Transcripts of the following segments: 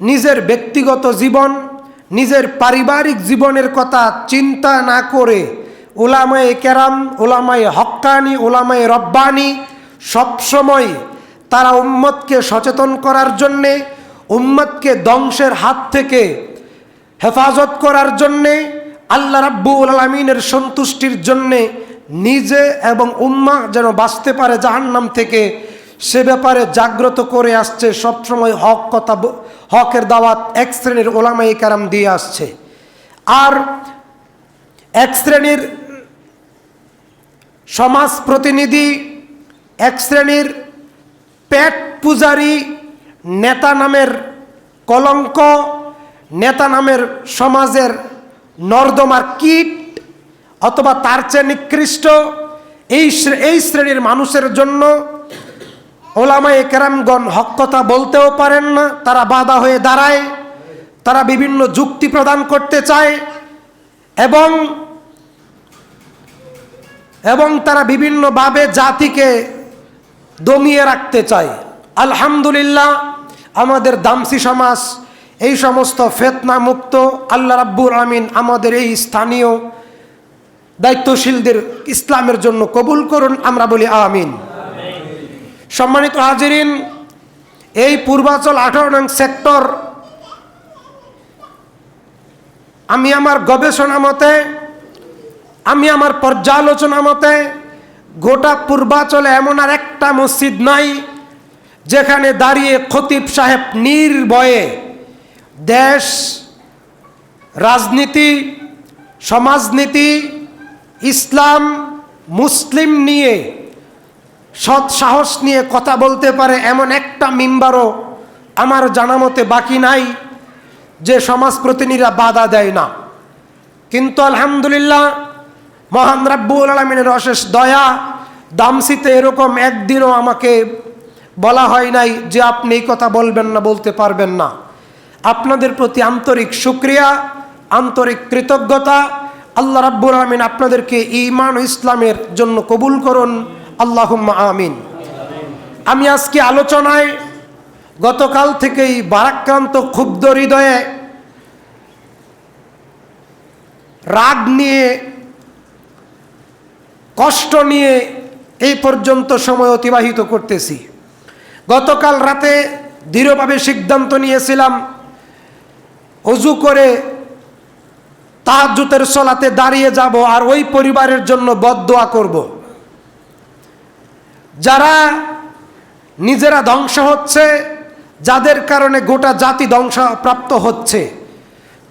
নিজের ব্যক্তিগত জীবন, নিজের পারিবারিক জীবনের কথা চিন্তা না করে ওলামায়ে কেরাম, ওলামায়ে হক্কানি ওলামায়ে রব্বানি সবসময় তারা উম্মতকে সচেতন করার জন্যে, উম্মতকে ধ্বংসের হাত থেকে হেফাজত করার জন্যে, আল্লাহ রাব্বুল আলমিনের সন্তুষ্টির জন্যে নিজে এবং উম্মা যেন বাঁচতে পারে জাহান্নাম থেকে সে ব্যাপারে জাগ্রত করে আসছে সবসময় হক কথা হকের দাওয়াত এক শ্রেণির ওলামাই কারাম দিয়ে আসছে। আর এক শ্রেণির সমাজ প্রতিনিধি, এক শ্রেণির পেট পূজারী নেতা নামের কলঙ্ক, নেতা নামের সমাজের নর্দমার কীট অথবা তার চেয়ে নিকৃষ্ট, এই এই শ্রেণির মানুষের জন্য ওলামায়ে কেরামগণ হক কথা বলতেও পারেন না, তারা বাধা হয়ে দাঁড়ায়, তারা বিভিন্ন যুক্তি প্রদান করতে চায় এবং এবং তারা বিভিন্নভাবে জাতিকে দমিয়ে রাখতে চায়। আলহামদুলিল্লাহ, আমাদের দামসি সমাজ এই সমস্ত ফেতনা মুক্ত আল্লাহ রাব্বুর আমিন আমাদের এই স্থানীয় দায়িত্বশীলদের ইসলামের জন্য কবুল করুন, আমরা বলি আমিন। সম্মানিত হাজিরিন, এই পূর্বাচল আঠারো নং সেক্টর, আমি আমার গবেষণা মতে, আমি আমার পর্যালোচনা মতে, গোটা পূর্বাচলে এমন আর একটা মসজিদ নাই, যেখানে দাঁড়িয়ে খতিব সাহেব নির্ভয়ে দেশ, রাজনীতি, সমাজনীতি, ইসলাম, মুসলিম নিয়ে সৎ সাহস নিয়ে কথা বলতে পারে এমন একটা মিম্বারও আমার জানা মতে বাকি নাই যে সমাজ প্রতিনিধিরা বাধা দেয় না। কিন্তু আলহামদুলিল্লাহ মহান রাব্বুল আলমিনের অশেষ দয়া, দামসিতে এরকম একদিনও আমাকে বলা হয় নাই যে আপনি এই কথা বলবেন না, বলতে পারবেন না। আপনাদের প্রতি আন্তরিক সুক্রিয়া আন্তরিক কৃতজ্ঞতা। আল্লাহ রাব্বুল আলমিন আপনাদেরকে ইমান ইসলামের জন্য কবুল করুন। আল্লাহ আমিন। আমি আজকে আলোচনায় গতকাল থেকেই বারাক্রান্ত ক্ষুব্ধ হৃদয়ে রাগ নিয়ে, কষ্ট নিয়ে এই পর্যন্ত সময় অতিবাহিত করতেছি। গতকাল রাতে দৃঢ়ভাবে সিদ্ধান্ত নিয়েছিলাম অজু করে তাহাজুতের সলাতে দাঁড়িয়ে যাব আর ওই পরিবারের জন্য বদদোয়া করব। যারা নিজেরা ধ্বংস হচ্ছে, যাদের কারণে গোটা জাতি ধ্বংসপ্রাপ্ত হচ্ছে।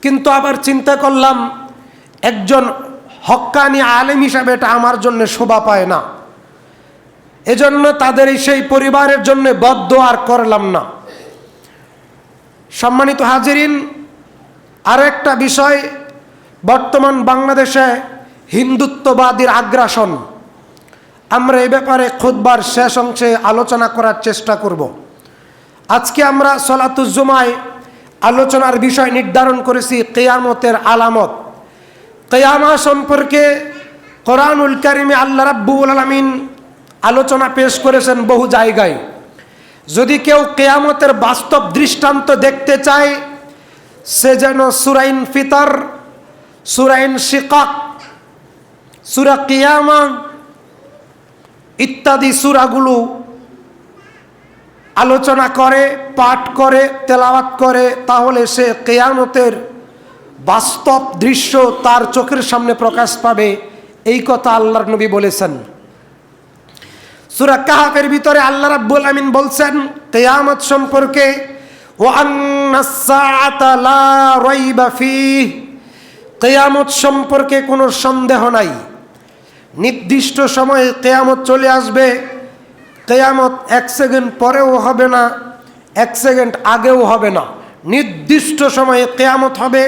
কিন্তু আবার চিন্তা করলাম, একজন হক্কানি আলেম হিসাবে এটা আমার জন্য শোভা পায় না। এজন্য তাদের সেই পরিবারের জন্য বদ্ধ আর করলাম না। সম্মানিত হাজিরিন আরও একটা বিষয়, বর্তমান বাংলাদেশে হিন্দুত্ববাদীর আগ্রাসন। আমরা এ ব্যাপারে খুদবার শেষ অংশে আলোচনা করার চেষ্টা করব। আজকে আমরা সলাতুজ্জুমায় আলোচনার বিষয় নির্ধারণ করেছি কেয়ামতের আলামত। কেয়ামা সম্পর্কে কোরআনুল কারিমে আল্লাহ রাব্বুল আলমিন আলোচনা পেশ করেছেন বহু জায়গায়। যদি কেউ কেয়ামতের বাস্তব দৃষ্টান্ত দেখতে চায়, সে যেন সুরাইন ফিতর সুরাইন শিকাক, সুরা কিয়ামা ইত্যাদি সুরাগুলো আলোচনা করে, পাঠ করে, তেলাওয়াত করে, তাহলে সে কেয়ামতের বাস্তব দৃশ্য তার চোখের সামনে প্রকাশ পাবে। এই কথা আল্লাহর নবী বলেছেন। সুরা কাহাফের ভিতরে আল্লাহ রাব্বুল আমিন বলছেন, কেয়ামত সম্পর্কে কেয়ামত সম্পর্কে কোনো সন্দেহ নাই। নির্দিষ্ট সময়ে কেয়ামত চলে আসবে। কেয়ামত এক সেকেন্ড পরেও হবে না, এক সেকেন্ড আগেও হবে না। নির্দিষ্ট সময়ে কেয়ামত হবে।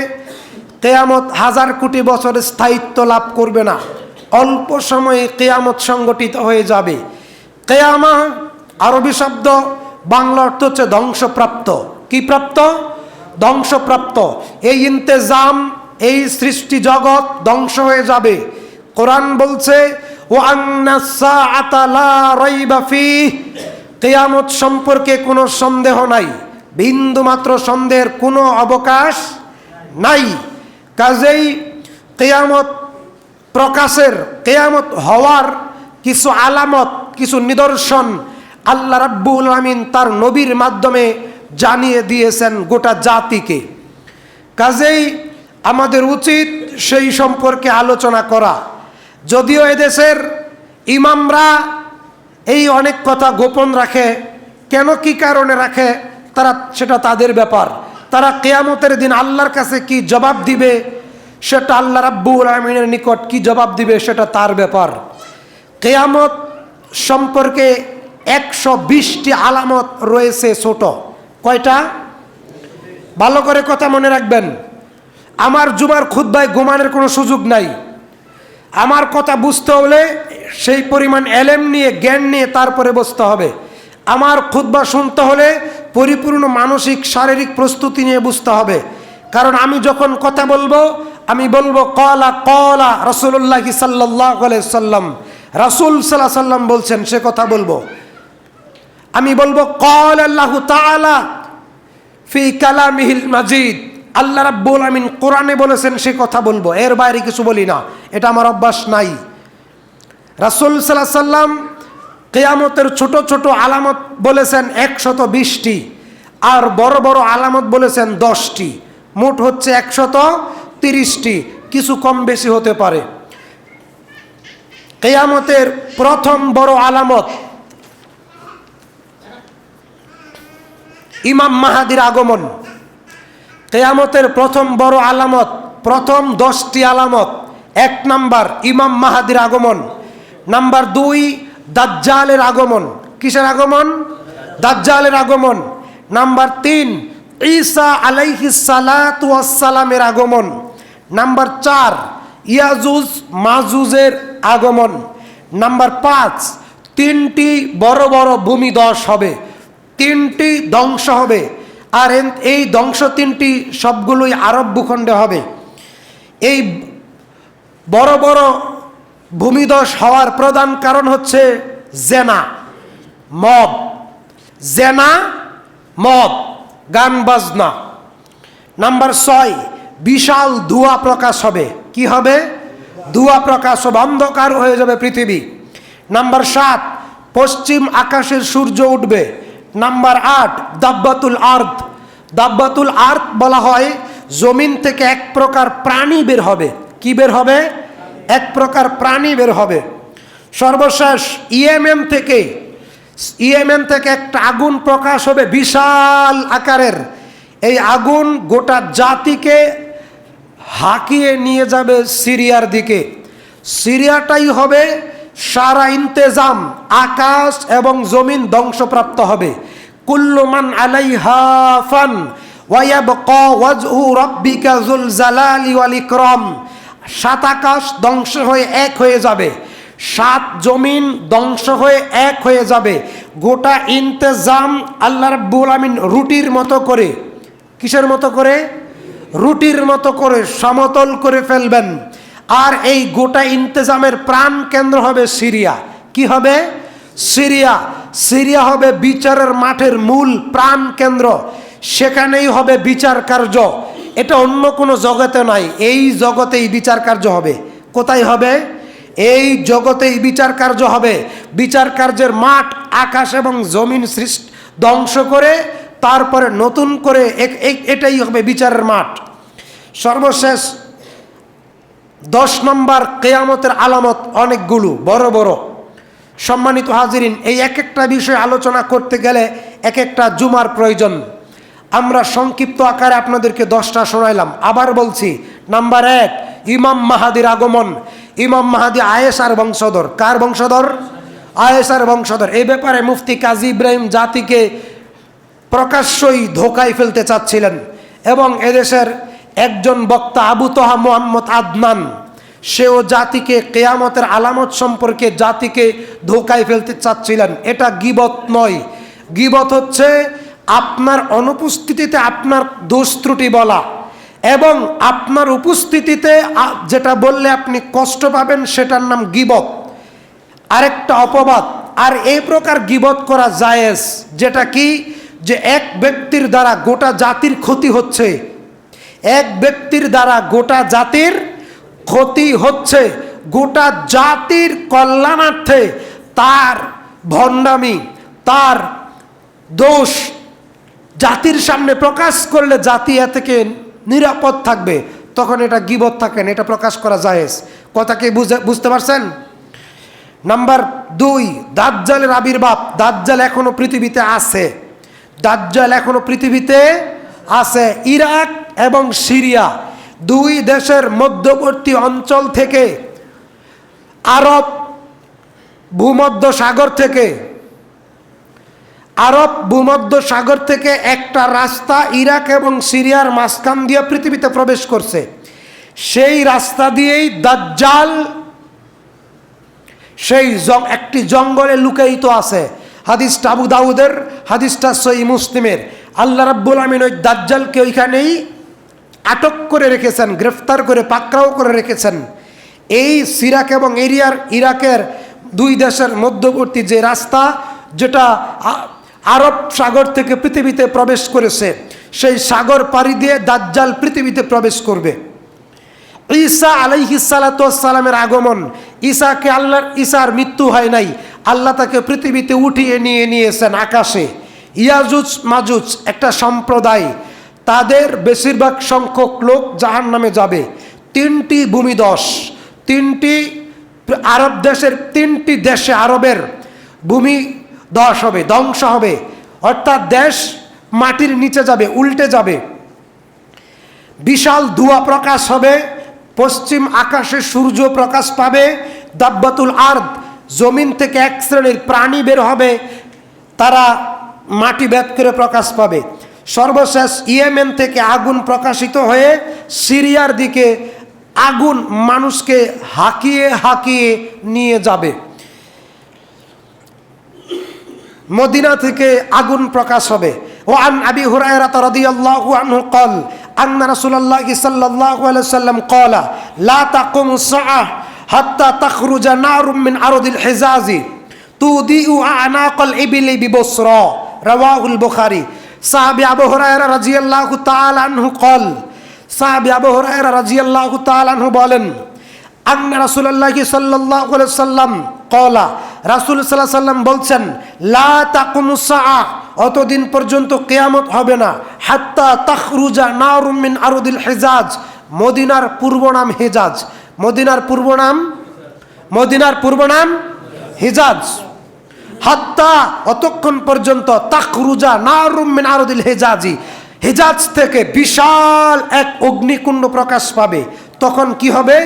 কেয়ামত হাজার কোটি বছরের স্থায়িত্ব লাভ করবে না। অল্প সময়ে কেয়ামত সংগঠিত হয়ে যাবে। কেয়ামা, আরবি শব্দ, বাংলা অর্থ হচ্ছে ধ্বংসপ্রাপ্ত। কি প্রাপ্ত? ধ্বংসপ্রাপ্ত। এই ইন্তেজাম, এই সৃষ্টি জগৎ ধ্বংস হয়ে যাবে। কোরআন বলছে কেয়ামত সম্পর্কে কোনো সন্দেহ নাই বিন্দুমাত্র সন্দেহের কোনো অবকাশ নাই। কাজেই কেয়ামত প্রকাশের, কেয়ামত হওয়ার কিছু আলামত, কিছু নিদর্শন আল্লাহ রাব্বুল আমিন তার নবীর মাধ্যমে জানিয়ে দিয়েছেন গোটা জাতিকে। কাজেই আমাদের উচিত সেই সম্পর্কে আলোচনা করা। যদিও এদেশের ইমামরা এই অনেক কথা গোপন রাখে, কেন কি কারণে রাখে, তারা, সেটা তাদের ব্যাপার। তারা কেয়ামতের দিন আল্লাহর কাছে কি জবাব দিবে, সেটা আল্লাহ রাব্বুল আলমিনের নিকট কি জবাব দিবে, সেটা তার ব্যাপার। কেয়ামত সম্পর্কে একশো বিশটি আলামত রয়েছে ছোট। কয়টা? ভালো করে কথা মনে রাখবেন। আমার জুমার খুদ্ায় ঘুমানোর কোনো সুযোগ নাই। আমার কথা বুঝতে হলে সেই পরিমাণ এলেম নিয়ে, জ্ঞান নিয়ে তারপরে বসতে হবে। আমার খুদ্া শুনতে হলে পরিপূর্ণ মানসিক, শারীরিক প্রস্তুতি নিয়ে বুঝতে হবে। কারণ আমি যখন কথা বলব, আমি বলব, কলা কলা রসুল্লাহ সাল্লাহ সাল্লাম। রাসুল সাল্লাহ সাল্লাম বলছেন, সে কথা বলব। আমি বলব, কল আল্লাহ তালা ফি কালামিহিল মাজিদ। আল্লাহ রাব্বুল আমিন কোরআনে বলেছেন, সে কথা বলব। এর বাইরে কিছু বলি না। এটা আমার অভ্যাস নাই। রাসুল সাল্লাহ সাল্লাম কেয়ামতের ছোট ছোট আলামত বলেছেন একশত বিশটি, আর বড় বড় আলামত বলেছেন দশটি। মোট হচ্ছে একশত তিরিশটি। কিছু কম বেশি হতে পারে। কেয়ামতের প্রথম বড় আলামত ইমাম মাহাদির আগমন। কেয়ামতের প্রথম বড় আলামত, প্রথম দশটি আলামত। এক নাম্বার, ইমাম মাহাদির আগমন। নাম্বার দুই, দাজ্জালের আগমন। কিসের আগমন? দাজ্জালের আগমন। নাম্বার তিন, ঈসা আলাইহি সালামের আগমন। নাম্বার চার, ইয়াজুজ মাজুজের আগমন। নাম্বার পাঁচ, তিনটি বড় বড় ভূমি ভূমিদশ হবে, তিনটি ধ্বংস হবে। আর এই ধ্বংস তিনটি সবগুলোই আরব ভূখণ্ডে হবে। এই বড় বড় ভূমিদশ হওয়ার প্রধান কারণ হচ্ছে জেনা, মব। জেনা, মব, গান বাজনা। নাম্বার ছয়, বিশাল ধোঁয়া প্রকাশ হবে। কি হবে? ধোঁয়া প্রকাশ হবে, অন্ধকার হয়ে যাবে পৃথিবী। নাম্বার সাত, পশ্চিম আকাশের সূর্য উঠবে। নাম্বার আট, দাব্বাতুল আর্থ দাব্বাতুল আর্থ বলা হয় জমিন থেকে এক প্রকার প্রাণী বের হবে। কি বের হবে? এক প্রকার প্রাণী বের হবে। সর্বশেষ ইএমএম থেকে ইএমএম থেকে একটা আগুন প্রকাশ হবে বিশাল আকারের। এই আগুন গোটা জাতিকে হাঁকিয়ে নিয়ে যাবে সিরিয়ার দিকে। সিরিয়াটাই হবে সারা ইন্তেজাম আকাশ এবং জমিন ধ্বংসপ্রাপ্ত হবে। কুল্লুমান আলাইহা ফান ওয়ায়াবকা ওয়াজহু রাব্বিকা যুল জালালি ওয়াল ইকরাম। সাত আকাশ ধ্বংস হয়ে এক হয়ে যাবে। সাত জমিন ধ্বংস হয়ে এক হয়ে যাবে। গোটা ইন্তেজাম আল্লাহ রাব্বুল আমিন রুটির মতো করে, কিসের মতো করে? রুটির মতো করে সমতল করে ফেলবেন। আর এই গোটা ইন্তেজামের প্রাণ কেন্দ্র হবে সিরিয়া। কি হবে? সিরিয়া। সিরিয়া হবে বিচারের মাঠের মূল প্রাণ কেন্দ্র। সেখানেই হবে বিচার কার্য। এটা অন্য কোনো জগতে নাই। এই জগতেই বিচার কার্য হবে। কোথায় হবে? এই জগতেই বিচার কার্য হবে। বিচার কার্যের মাঠ আকাশ এবং জমিন সৃষ্টি, ধ্বংস করে তারপরে নতুন করে এটাই হবে বিচারের মাঠ। সর্বশেষ দশ নম্বর কেয়ামতের আলামত অনেকগুলো, বড় বড়। সম্মানিত হাজিরিন, এই এক একটা বিষয় আলোচনা করতে গেলে এক একটা জুমার প্রয়োজন। আমরা সংক্ষিপ্ত আকারে আপনাদেরকে দশটা শোনাইলাম। আবার বলছি, নাম্বার এক, ইমাম মাহাদির আগমন। ইমাম মাহাদি আয়েসার বংশধর। কার বংশধর? আয়েসার বংশধর। এই ব্যাপারে মুফতি কাজী ইব্রাহিম জাতিকে প্রকাশ্যই ধোকায় ফেলতে চাচ্ছিলেন এবং এদেশের একজন বক্তা আবু তোহা মোহাম্মদ আদনান, সেও জাতিকে কেয়ামতের আলামত সম্পর্কে জাতিকে ধোকায় ফেলতে চাচ্ছিলেন। এটা গিবত নয়। গিবত হচ্ছে আপনার অনুপস্থিতিতে আপনার দোষ ত্রুটি বলা এবং আপনার উপস্থিতিতে যেটা বললে আপনি কষ্ট পাবেন সেটার নাম গিবত। আরেকটা অপবাদ, আর এই প্রকার গিবত করা জায়েজ, যেটা কি? যে এক ব্যক্তির দ্বারা গোটা জাতির ক্ষতি হচ্ছে। এক ব্যক্তির দ্বারা গোটা জাতির ক্ষতি হচ্ছে, গোটা জাতির কল্যাণার্থে তার ভণ্ডামি, তার দোষ জাতির সামনে প্রকাশ করলে জাতি এ থেকে নিরাপদ থাকবে। তখন এটা গিবত থাকেন এটা প্রকাশ করা যায় কথা কি বুঝে, বুঝতে পারছেন? নাম্বার দুই, দাজ্জালের আবির্ভাব। দাজ্জাল এখনও পৃথিবীতে আছে। দাজ্জাল এখনও পৃথিবীতে আছে ইরাক এবং সিরিয়া, দুই দেশের মধ্যবর্তী অঞ্চল থেকে, আরব ভূমধ্য সাগর থেকে, আরব ভূমধ্য সাগর থেকে একটা রাস্তা ইরাক এবং সিরিয়ার মাঝখান দিয়ে পৃথিবীতে প্রবেশ করছে। সেই রাস্তা দিয়েই দাজ্জাল, সেই একটি জঙ্গলে লুকায়িত আছে। হাদিসটা আবু দাউদের, হাদিসটা সই মুসলিমের। আল্লাহ রাব্বুল আমিন ওই দাজ্জালকে ওইখানেই আটক করে রেখেছেন, গ্রেফতার করে, পাকড়াও করে রেখেছেন। এই সিরাক এবং এরিয়ার ইরাকের দুই দেশের মধ্যবর্তী যে রাস্তা, যেটা আরব সাগর থেকে পৃথিবীতে প্রবেশ করেছে, সেই সাগর পাড়ি দিয়ে দাজ্জাল পৃথিবীতে প্রবেশ করবে। ঈসা আলাইহিসালামের আগমন, ঈসাকে আল্লাহর, ঈসার মৃত্যু হয় নাই। আল্লাহ তাকে পৃথিবীতে উঠিয়ে নিয়ে নিয়েছেন আকাশে। ইয়াজুজ মাজুজ একটা সম্প্রদায়। তাদের বেশিরভাগ সংখ্যক লোক জাহান নামে যাবে। তিনটি ভূমিদশ, তিনটি আরব দেশের, তিনটি দেশে আরবের ভূমি দশ হবে, ধ্বংস হবে। অর্থাৎ দেশ মাটির নিচে যাবে, উল্টে যাবে। বিশাল ধোঁয়া প্রকাশ হবে, পশ্চিম আকাশে সূর্য প্রকাশ পাবে, দাব্বাতুল আর্দ, জমিন থেকে এক শ্রেণির প্রাণী বের হবে। তারা মাটি ভেদ করে প্রকাশ পাবে সর্বশেষ ইয়েমেন থেকে আগুন প্রকাশিত হয়ে সিরিয়ার দিকে আগুন মানুষকে হাঁকিয়ে হাঁকিয়ে নিয়ে যাবে মদিনা থেকে আগুন প্রকাশ হবে ও আন আবি হুরায়রা রাদিয়াল্লাহু আনহু قال أن رسول الله صلى الله عليه وسلم قال لا تقوم الساعة حتى تخرج نار من أرض الحجاز تضيء أعناق الإبل ببصرى রওয়াহুল বুখারি। সাহাবি আবু হুরায়রা রাদিয়াল্লাহু তাআলা আনহু কল। সাহাবি আবু হুরায়রা রাদিয়াল্লাহু তাআলা আনহু বলেন, আন্ন রাসূলুল্লাহি সাল্লাল্লাহু আলাইহি সাল্লাম কলা। রাসূল সাল্লাল্লাহু আলাইহি সাল্লাম বলছেন, লা তাকুমু সাআহ অতদিন পর্যন্ত কেয়ামত হবে না। হাত্তা তাখরুজা নারুম মিন আরুদিল হেজাজ। মদিনার পূর্ব নাম হেজাজ। মদিনার পূর্ব নাম? মদিনার পূর্ব নাম হিজাজ। হাত্তা অতক্ষণ পর্যন্ত তাকরুজা নারুমিন আরুদিল হেজাজি। হেজাজ থেকে বিশাল এক অগ্নিকুণ্ড প্রকাশ পাবে। তখন কি হবে?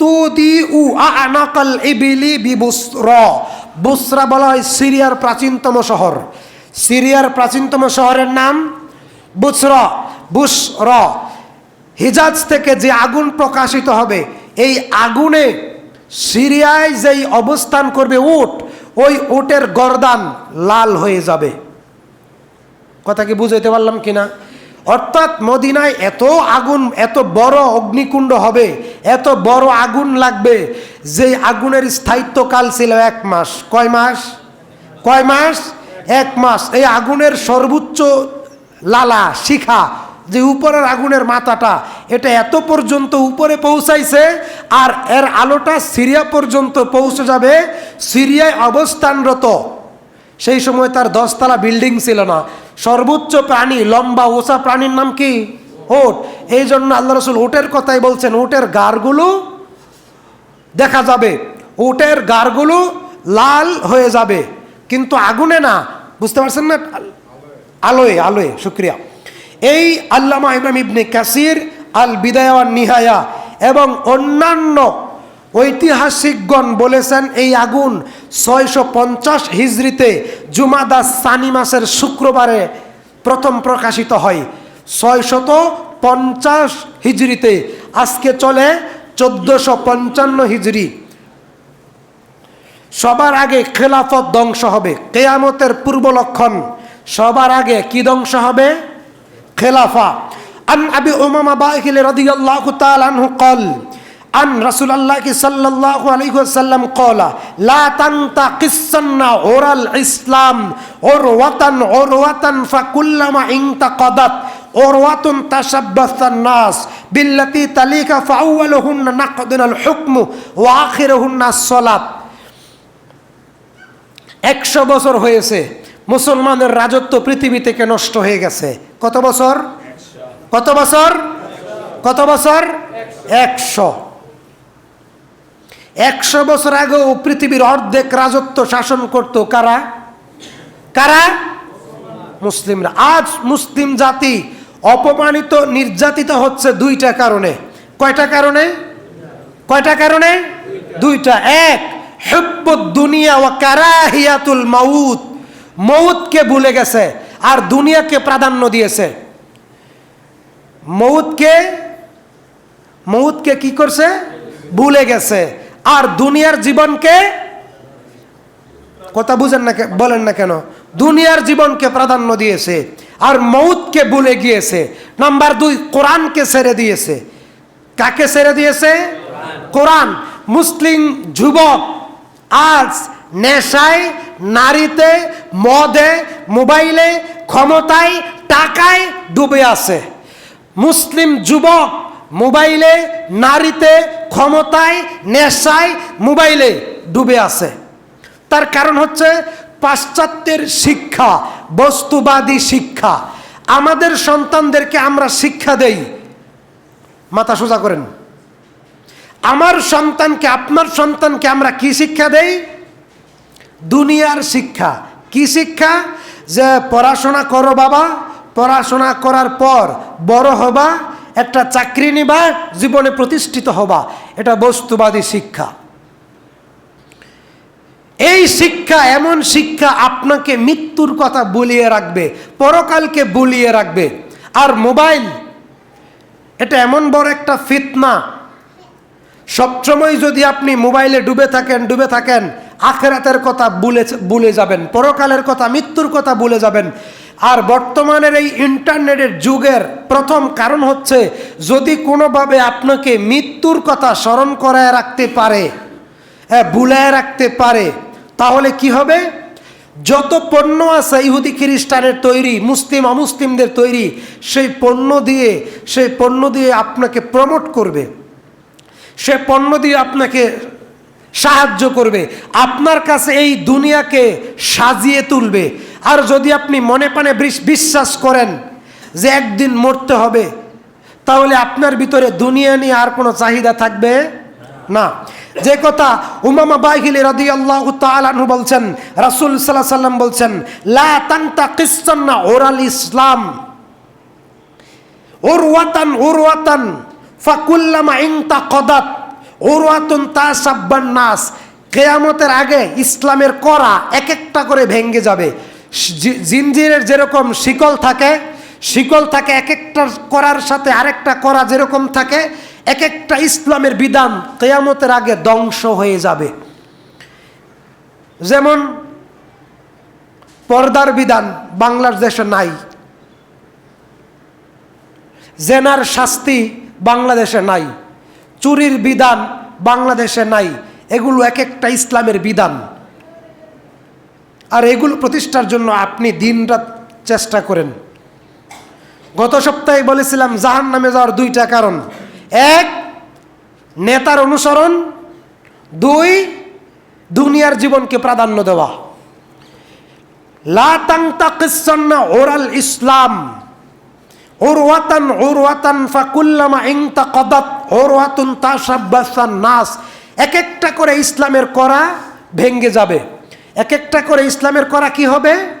তুদি উ আনাকাল ইবিলি বিবুসরা। বুসরা বলা হয় সিরিয়ার প্রাচীনতম শহর। সিরিয়ার প্রাচীনতম শহরের নাম বুসরা। বুসর। হিজাজ থেকে যে আগুন প্রকাশিত হবে, এই আগুনে সিরিয়ায় যেই অবস্থান করবে উট ওই উটের গরদান লাল হয়ে যাবে। কথা কি বুঝাইতে পারলাম কিনা? অর্থাৎ মদিনায় এত আগুন, এত বড় অগ্নিকুণ্ড হবে, এত বড় আগুন লাগবে, যে আগুনের স্থায়িত্বকাল ছিল এক মাস। কয় মাস? কয় মাস? এক মাস। এই আগুনের সর্বোচ্চ লালা, শিখা যে উপরের আগুনের মাথাটা, এটা এত পর্যন্ত উপরে পৌঁছাইছে আর এর আলোটা সিরিয়া পর্যন্ত পৌঁছে যাবে, সিরিয়ায় অবস্থানরত। সেই সময় তার দশতলা বিল্ডিং ছিল না। সর্বোচ্চ প্রাণী, লম্বা ওষা প্রাণীর নাম কি? ওট। এই জন্য আল্লাহ রসুল ওটের কথাই বলছেন, ওটের গারগুলো দেখা যাবে। ওটের গারগুলো লাল হয়ে যাবে। কিন্তু আগুনে না। বুঝতে পারছেন না? আলোয় আলোয়, শুক্রিয়া। এই আল্লামা ইমাম ইবনে কাসির আল বিদায়ান নিহায়া এবং অন্যান্য ঐতিহাসিকগণ বলেছেন এই আগুন ছয়শো পঞ্চাশ হিজড়িতে জুমাদা সানি মাসের শুক্রবারে প্রথম প্রকাশিত হয়। ছয়শত পঞ্চাশ হিজড়িতে আজকে চলে চোদ্দশো পঞ্চান্ন হিজড়ি। সবার আগে খেলাফত ধ্বংস হবে, কেয়ামতের পূর্ব লক্ষণ সবার আগে কি ধ্বংস হবে? খেলাফা আন আবি উমামা বাহিল রাদিয়াল্লাহু তাআলা আনহু قال عن رسول الله صلى الله عليه وسلم قال لا تنتقصن عرى الإسلام عروة عروة فكلما انتقضت عروة تشبث الناس بالتي تليك فأولهن نقضنا الحكم وآخرهن الصلاة একশো বছর হয়েছে মুসলমানের রাজত্ব পৃথিবী থেকে নষ্ট হয়ে গেছে। কত বছর? কত বছর? কত বছর? একশো। একশো বছর আগেও পৃথিবীর অর্ধেক রাজত্ব শাসন করত কারা? কারা? মুসলিমরা। আজ মুসলিম জাতি অপমানিত, নির্যাতিত হচ্ছে দুইটা কারণে। কয়টা কারণে? কয়টা কারণে? দুইটা। এক হেব্বত দুনিয়া ও কারাহিয়াতুল মাউত। মৌতকে ভুলে গেছে আর দুনিয়াকে প্রাধান্য দিয়েছে। মৌতকে মৌতকে কি করছে? ভুলে গেছে। আর দুনিয়ার জীবনকে, কথা বুঝেন না বলেন না কেন? দুনিয়ার জীবনকে প্রাধান্য দিয়েছে আর মৌতকে ভুলে গিয়েছে। নাম্বার দুই, কোরআনকে ছেড়ে দিয়েছে। কাকে ছেড়ে দিয়েছে? কোরআন। মুসলিম যুবক, আজ নেশায়, নারীতে, মদে, মোবাইলে, ক্ষমতায়, টাকায় ডুবে আছে। মুসলিম যুবক মোবাইলে, নারীতে, ক্ষমতায়, নেশায়, মোবাইলে ডুবে আছে। তার কারণ হচ্ছে পাশ্চাত্যের শিক্ষা, বস্তুবাদী শিক্ষা। আমাদের সন্তানদেরকে আমরা শিক্ষা দেই। মাথা সোজা করেন। আমার সন্তানকে, আপনার সন্তানকে আমরা কি শিক্ষা দেই? দুনিয়ার শিক্ষা। কি শিক্ষা? যে পড়াশোনা করো বাবা, পড়াশোনা করার পর বড় হবা, একটা চাকরি নিবা, জীবনে প্রতিষ্ঠিত হবা। এটা বস্তুবাদী শিক্ষা। এই শিক্ষা, এমন শিক্ষা আপনাকে মৃত্যুর কথা বলিয়ে রাখবে, পরকালকে বলিয়ে রাখবে। আর মোবাইল, এটা এমন বড় একটা ফিতনা। সবসময় যদি আপনি মোবাইলে ডুবে থাকেন ডুবে থাকেন আখেরাতের কথা ভুলে ভুলে যাবেন, পরকালের কথা, মৃত্যুর কথা ভুলে যাবেন। আর বর্তমানের এই ইন্টারনেটের যুগের প্রথম কারণ হচ্ছে, যদি কোনোভাবে আপনাকে মৃত্যুর কথা স্মরণ করায় রাখতে পারে হ্যাঁ ভুলায় রাখতে পারে, তাহলে কি হবে? যত পণ্য আছে ইহুদি খ্রিস্টানের তৈরি, মুসলিম, অমুসলিমদের তৈরি, সেই পণ্য দিয়ে, সেই পণ্য দিয়ে আপনাকে প্রমোট করবে। সে পণ্য দিয়ে আপনাকে সাহায্য করবে। আপনার কাছে এই দুনিয়াকে সাজিয়ে তুলবে। আর যদি আপনি মনে প্রাণে বিশ্বাস করেন যে একদিন মরতে হবে, তাহলে আপনার ভিতরে দুনিয়া নিয়ে আর কোনো চাহিদা থাকবে না। যে কথা উমামা বাইহিলি রাদি আল্লাহ তালু বলছেন, রাসুল সাল্লাহ সাল্লাম বলছেন, লা তান্তা কিস্তান্না ওরাল ইসলাম। উরওয়াতান উরওয়াতান, ফাকুল্লামা ইংতা কদাত উরওয়াতুন তা সাব্বান নাস। কেয়ামতের আগে ইসলামের করা এক একটা করে ভেঙ্গে যাবে। জিনজিরের যেরকম শিকল থাকে শিকল থাকে এক একটা করার সাথে আরেকটা করা যেরকম থাকে এক একটা ইসলামের বিধান কেয়ামতের আগে ধ্বংস হয়ে যাবে। যেমন পর্দার বিধান বাংলাদেশে নাই। জেনার শাস্তি বাংলাদেশে নাই। চুরির বিধান বাংলাদেশে নাই। এগুলো এক একটা ইসলামের বিধান। আর এগুলো প্রতিষ্ঠার জন্য আপনি দিনরাত চেষ্টা করেন। গত সপ্তাহে বলেছিলাম জাহান নামে যাওয়ার দুইটা কারণ। এক, নেতার অনুসরণ। দুই, দুনিয়ার জীবনকে প্রাধান্য দেওয়া। লা তাংতা কিসান্না ওরাল ইসলাম। উরওয়াতান উরওয়াতান ফাকুল্লামা ইংতা কদাত উরওয়াতুন তাসাব্বাসান নাস। এক একটা করে ইসলামের করা ভেঙ্গে যাবে। এক একটা করে ইসলামের করা কি হবে?